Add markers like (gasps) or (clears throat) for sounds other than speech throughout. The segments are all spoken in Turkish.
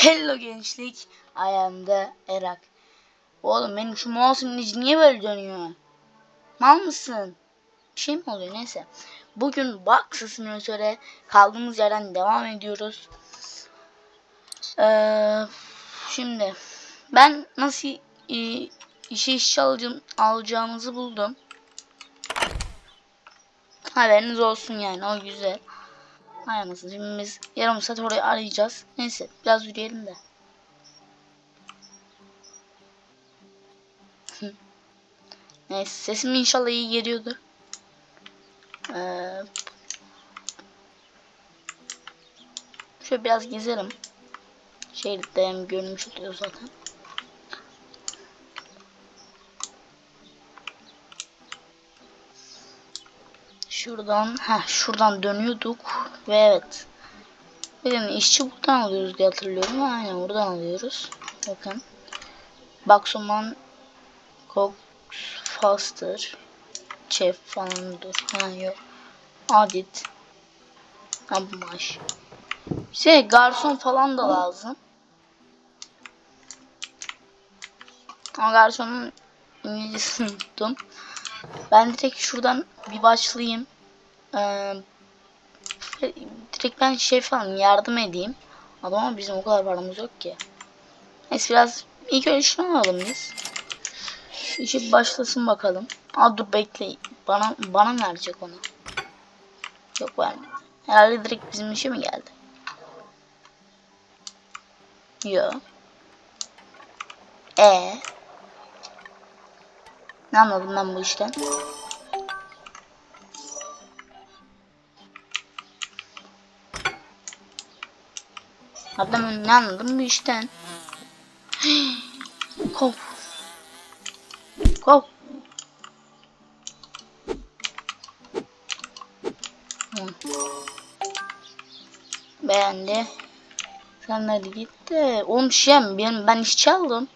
Hello gençlik. The Erak. Oğlum benim şu mouse'un içi niye böyle dönüyor? Mal mısın? Bir şey mi oluyor neyse. Bugün Box Simulator'e kaldığımız yerden devam ediyoruz. Ee, şimdi ben nasıl e, işe işe alacağım, alacağımızı buldum. Haberiniz olsun yani o güzel. Hay anasını şimdi biz yarım saat orayı arayacağız. Neyse biraz yürüyelim de. (laughs) Neyse sesim inşallah iyi geliyordur. Ee, şöyle biraz gezelim. Şehirde hem görünmüş oluyor zaten. Şuradan, ha şuradan dönüyorduk ve evet. Bakın işçi buradan alıyoruz diye hatırlıyorum. Aynen buradan alıyoruz. Bakın. Baksoman Cox Faster Chef falan dur. Ha yok. Adit. Ha. Şey garson falan da lazım. Ama garsonun İngilizcesini unuttum. Ben direkt şuradan bir başlayayım. Ee, direkt ben şey falan yardım edeyim. Adama bizim o kadar paramız yok ki. Neyse biraz ilk önce şunu alalım biz. İşi başlasın bakalım. Aa dur bekle. Bana bana verecek onu? Yok vermedi. Herhalde direkt bizim işe mi geldi? Yok. E. Ne anladım ben bu işten? Adam ne anladım bu işten? (gasps) Kov. Kov. Beğendi. Sen hadi git de. Oğlum şey mi? Ben, ben iş çaldım.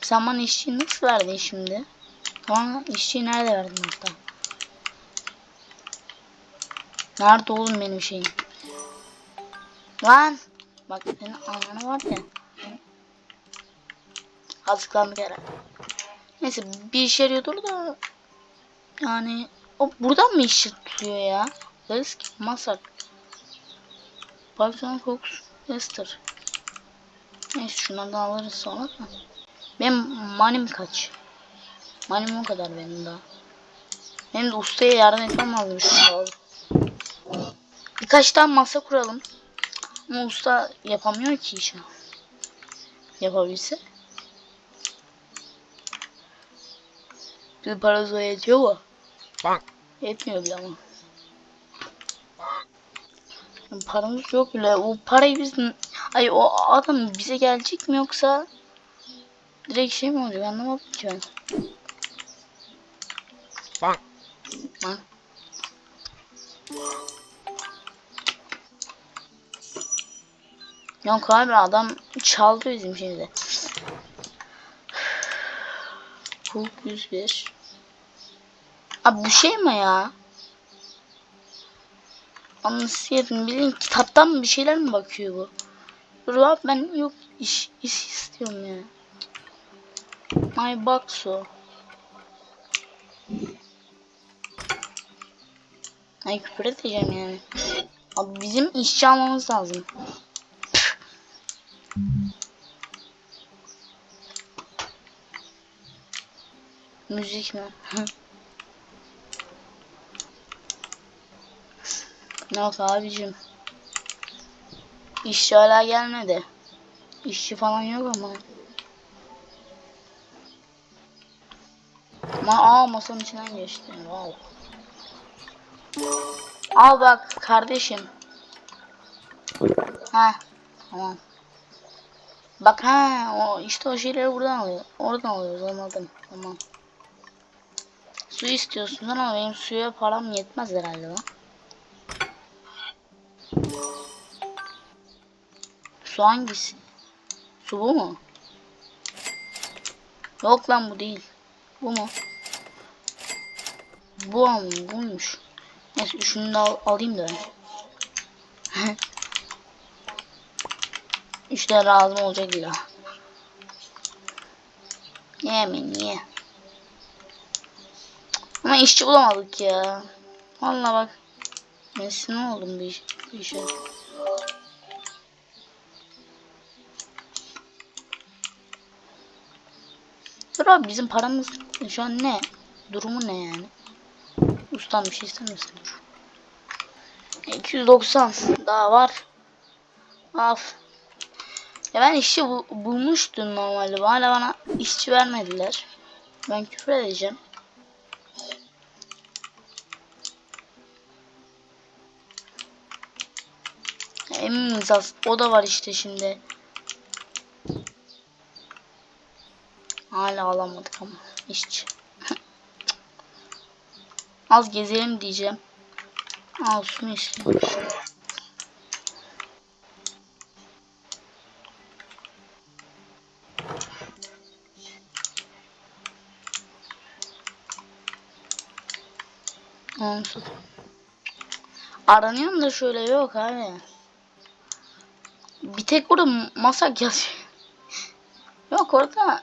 Sen bana işçiyi nasıl verdin şimdi? Bana işçiyi nerede verdin hatta? Nerede oğlum benim şeyim? Lan! Bak senin ananı var ya. Azıklandık herhalde. Neyse bir işe yarıyordur da. Yani o buradan mı işi tutuyor ya? Risk Masak. Python Fox Lester. Neyse şunlardan alırız sonra da. Benim manim kaç? Manim o kadar benim daha. Benim de ustaya yardım etmem lazım şu an. Birkaç tane masa kuralım. Ama usta yapamıyor ki işi. Yapabilse. Bir para yetiyor mu? Bak. Yetmiyor bile ama. Paramız yok bile. O parayı biz... Ay o adam bize gelecek mi yoksa... Direkt şey mi olacak anlamadım ki ben. Bak. Ha? Yok abi adam çaldı bizim şimdi. Hulk 101. Abi bu şey mi ya? Anlasıyordum bilin kitaptan mı bir şeyler mi bakıyor bu? Dur ben yok iş, iş istiyorum ya. My box o. Ay küfür edeceğim yani. Abi bizim işçi almamız lazım. Müzik mi? Yok abicim. İşçi hala gelmedi. İşçi falan yok ama. Ma aa masanın içinden geçti. Wow. Al bak kardeşim. Ha tamam. Bak ha o işte o şeyleri buradan alıyor. Oradan alıyoruz anladım. Tamam. Su istiyorsun ama benim suya param yetmez herhalde lan. Su hangisi? Su bu mu? Yok lan bu değil. Bu mu? Bu ama buymuş. Neyse şunu da al- alayım da ben. (laughs) 3 lira lazım olacak illa. Niye mi niye? Ama işçi bulamadık ya. Vallahi bak. Nesin oldum bir, iş, bir işe. Dur abi bizim paramız şu an ne? Durumu ne yani? Ustam bir şey istemesin dur. 290 daha var. Af. Ya ben işçi bu, bulmuştum normalde. Hala bana işçi vermediler. Ben küfür edeceğim. Az. O da var işte şimdi. Hala alamadık ama işçi. (laughs) Az gezelim diyeceğim. Al şunu istiyorum. Onsuz. Aranıyorum da şöyle yok abi. Bir tek orada masak yazıyor. (laughs) Yok orada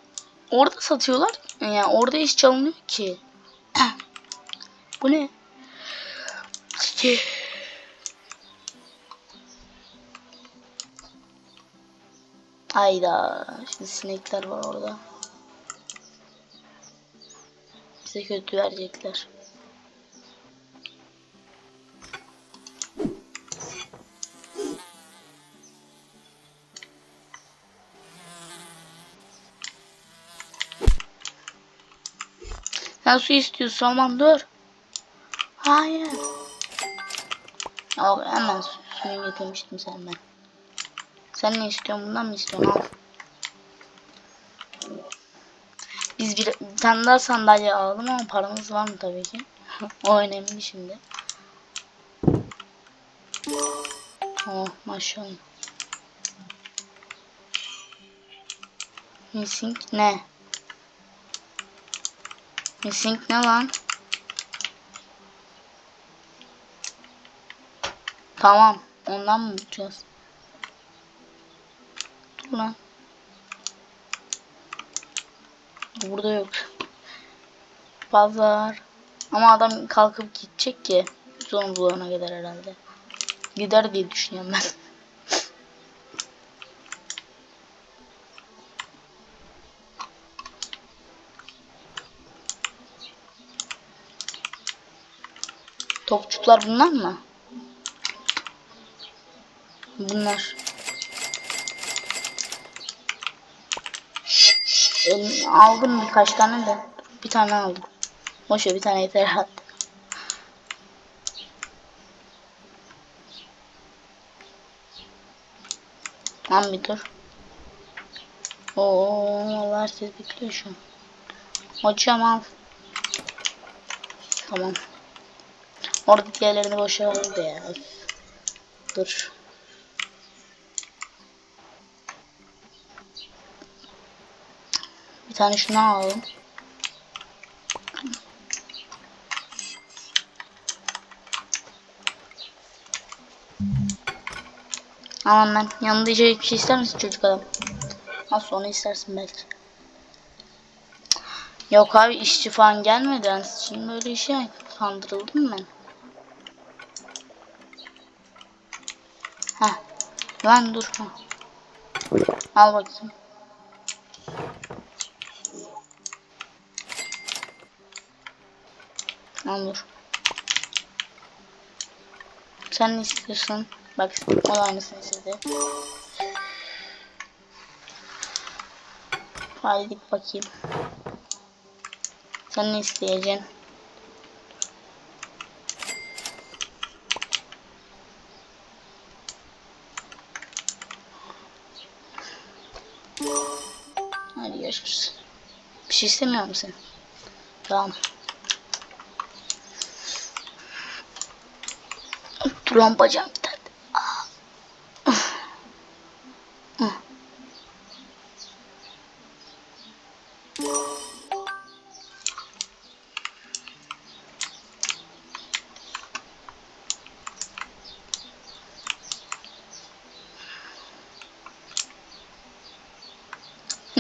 orada satıyorlar. Yani orada iş çalınıyor ki. (clears throat) Bu ne? Ki. Hayda. Şimdi sinekler var orada. Bize kötü verecekler. Sen su istiyorsun aman dur. Hayır. Al hemen su, suyu getirmiştim senden. Sen ne istiyorsun bundan mı istiyorsun al. Biz bir, bir tane daha sandalye alalım ama paramız var mı tabii ki. (laughs) o önemli şimdi. Oh maşallah. Missing ne? Missing ne lan? Tamam. Ondan mı bulacağız? Dur lan. Burada yok. Pazar. Ama adam kalkıp gidecek ki. Son bulana kadar herhalde. Gider diye düşünüyorum ben. Topçuklar bunlar mı? Bunlar. Aldım birkaç tane de. Bir tane aldım. Boşver bir tane yeter hatta. Lan bir dur. Oo, Allah herkes bekliyor şu an. Hocam al. Tamam. Orada diğerlerini boşver alır da ya. Dur. Bir tane şunu alalım. Aman ben yanında içecek bir şey ister misin çocuk adam? Nasıl onu istersin belki. Yok abi işçi falan gelmedi. Ben şimdi böyle işe kandırıldım ben. Lan dur. Al bakayım. Al dur. Sen ne istiyorsun? Bak o da aynısını istedi. Git bakayım. Sen ne isteyeceksin? Şey istemiyor musun? Tamam. Dur lan bacağım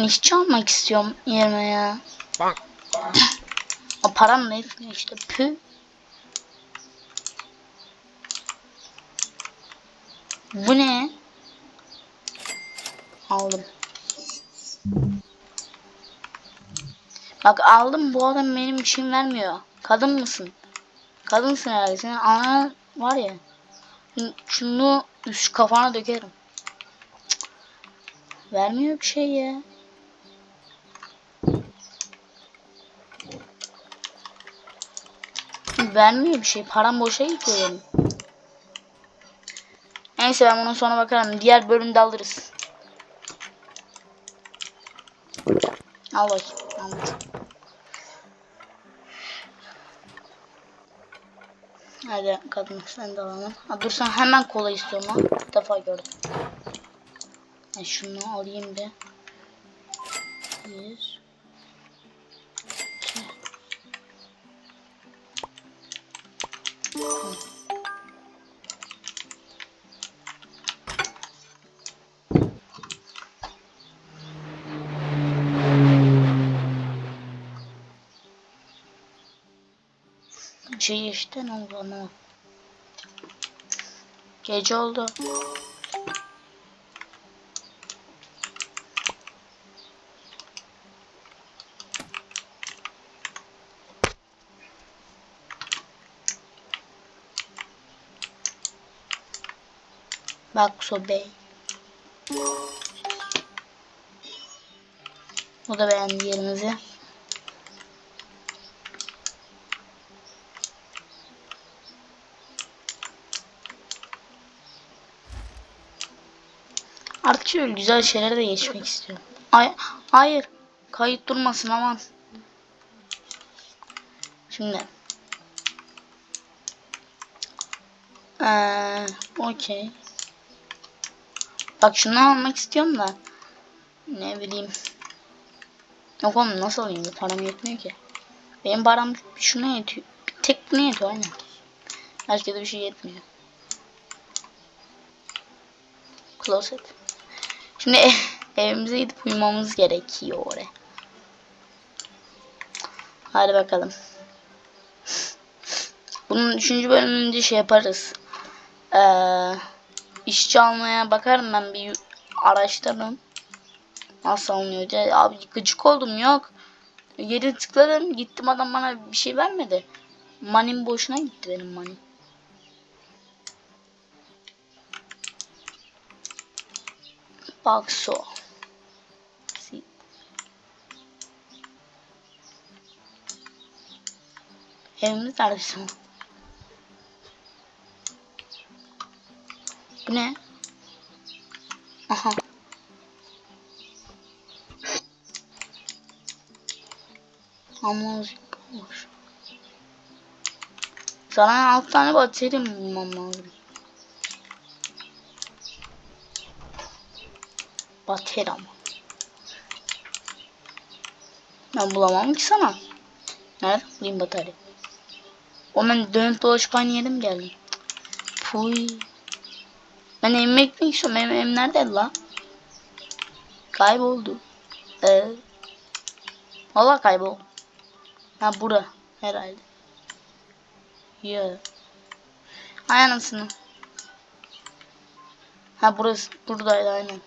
Ben işçi almak istiyorum yerime ya. Bonk. (clears throat) O param yetmiyor işte. Pü. Bu ne? Aldım. Bak aldım bu adam benim bir şeyim vermiyor. Kadın mısın? Kadınsın herhalde. Senin ana var ya. Şunu üst kafana dökerim. Cık. Vermiyor bir şey ya. Vermiyor bir şey. Param boşa gidiyor benim. Neyse ben bunun sonra bakarım. Diğer bölümde alırız. Al bakayım. Al bakayım. Hadi kadın sen de alalım. Ha, dur sen hemen kola istiyorum lan. İlk defa gördüm. Ben şunu alayım bir. Bir. Şey işte ne oldu anlamadım. Gece oldu. Bak Bey. O da beğendi yerimizi. Artık şöyle güzel şeylere de geçmek istiyorum. Ay, hayır. Kayıt durmasın aman. Şimdi. Ee, okey. Bak şunu almak istiyorum da. Ne bileyim. Yok oğlum nasıl alayım? Param yetmiyor ki. Benim param şuna yetiyor. Bir tek buna yetiyor aynen. Başka da bir şey yetmiyor. Closet. Şimdi ev, (laughs) evimize gidip uyumamız gerekiyor oraya. Hadi bakalım. Bunun üçüncü bölümünde şey yaparız. Ee, işçi almaya bakarım ben bir araştırırım. Nasıl alınıyor diye. Abi gıcık oldum yok. Yeri tıkladım gittim adam bana bir şey vermedi. Manim boşuna gitti benim manim. Bak so. Si. Evimiz nerede Bu ne? Aha. Ama olmuş. Sana alt tane batarya mı bulmam lazım? Batarya mı? Ben bulamam ki sana. Nerede bulayım batarya? O ben dönüp dolaşıp aynı yere mi geldim? Puy. Ben evime gitmek istiyorum. Evim, evim nerede la? Kayboldu. Ee, Valla kaybol. Ha bura herhalde. Ya. Ay anasını. Ha burası buradaydı aynen.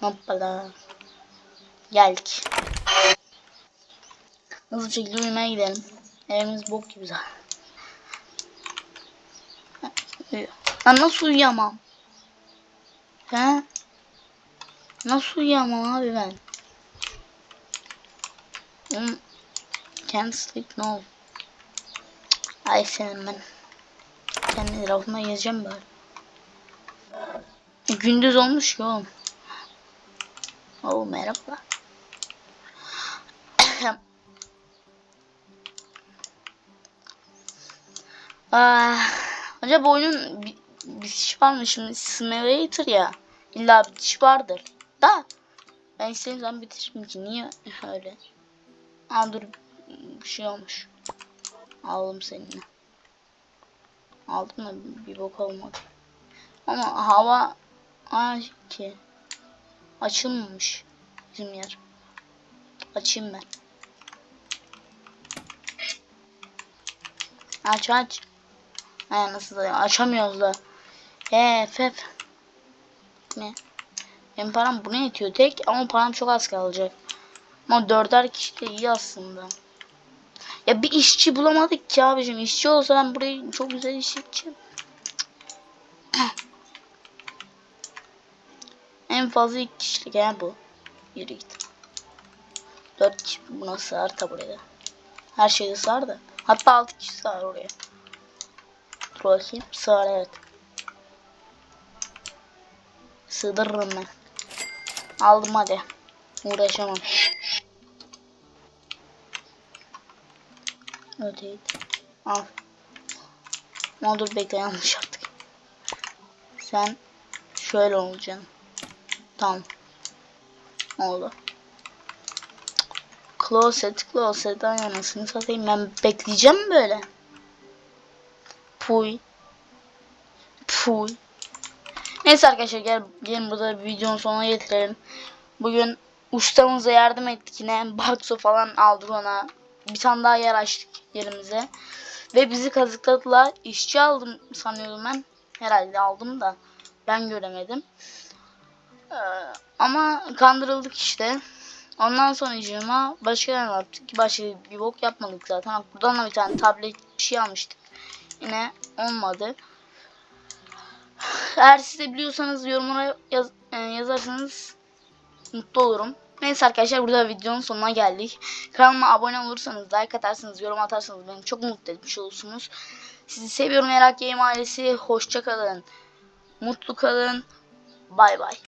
Hoppala. Geldik. Hızlı bir uyumaya gidelim. Evimiz bok gibi zaten. Ben nasıl uyuyamam? He? Nasıl uyuyamam abi ben? Hmm. Can't sleep no. Ay senin ben. Kendi etrafıma gezeceğim. E, gündüz olmuş ki oğlum. Oo merhaba. Ah, acaba oyunun bir, bitiş var mı şimdi simulator ya. İlla bitiş vardır. Da ben istediğim zaman bitiririm ki niye (laughs) öyle? Aa dur bir şey olmuş. Aldım seninle. Aldım da bir bok olmadı. Ama hava ay ki açılmamış bizim yer. Açayım ben. Aç aç. Ay nasıl da açamıyoruz da. Hep hep. Ne? Benim param buna yetiyor tek ama param çok az kalacak. Ama dörder kişi de iyi aslında. Ya bir işçi bulamadık ki abicim. İşçi olsa ben burayı çok güzel iş yapacağım. (clears throat) en fazla iki kişilik ya bu. Yürü git. Dört kişi buna sığar tabi buraya. Her şeyde sığar da. Hatta altı kişi sığar oraya. Bakayım. Sığar evet. Sığdırırım ben. Aldım hadi. Uğraşamam. Öyleydi. Al. Ama dur bekle yanlış yaptık. Sen şöyle olacaksın. Tamam. Oldu. Closet, closet. Ay anasını satayım. Ben bekleyeceğim böyle? Puy. Puy. Neyse arkadaşlar gel, gelin burada videonun sonuna getirelim. Bugün ustamıza yardım ettik yine. Bakso falan aldık ona. Bir tane daha yer açtık yerimize. Ve bizi kazıkladılar. İşçi aldım sanıyordum ben. Herhalde aldım da ben göremedim. Ee, ama kandırıldık işte. Ondan sonra başka ne yaptık? Başka bir bok yapmadık zaten. Buradan da bir tane tablet bir şey almıştık. Yine olmadı. Eğer siz de biliyorsanız yorumlara yaz, e, yazarsanız mutlu olurum. Neyse arkadaşlar burada videonun sonuna geldik. Kanalıma abone olursanız, like atarsanız, yorum atarsanız beni çok mutlu etmiş olursunuz. Sizi seviyorum Merak Game ailesi. Hoşça kalın. Mutlu kalın. Bay bay.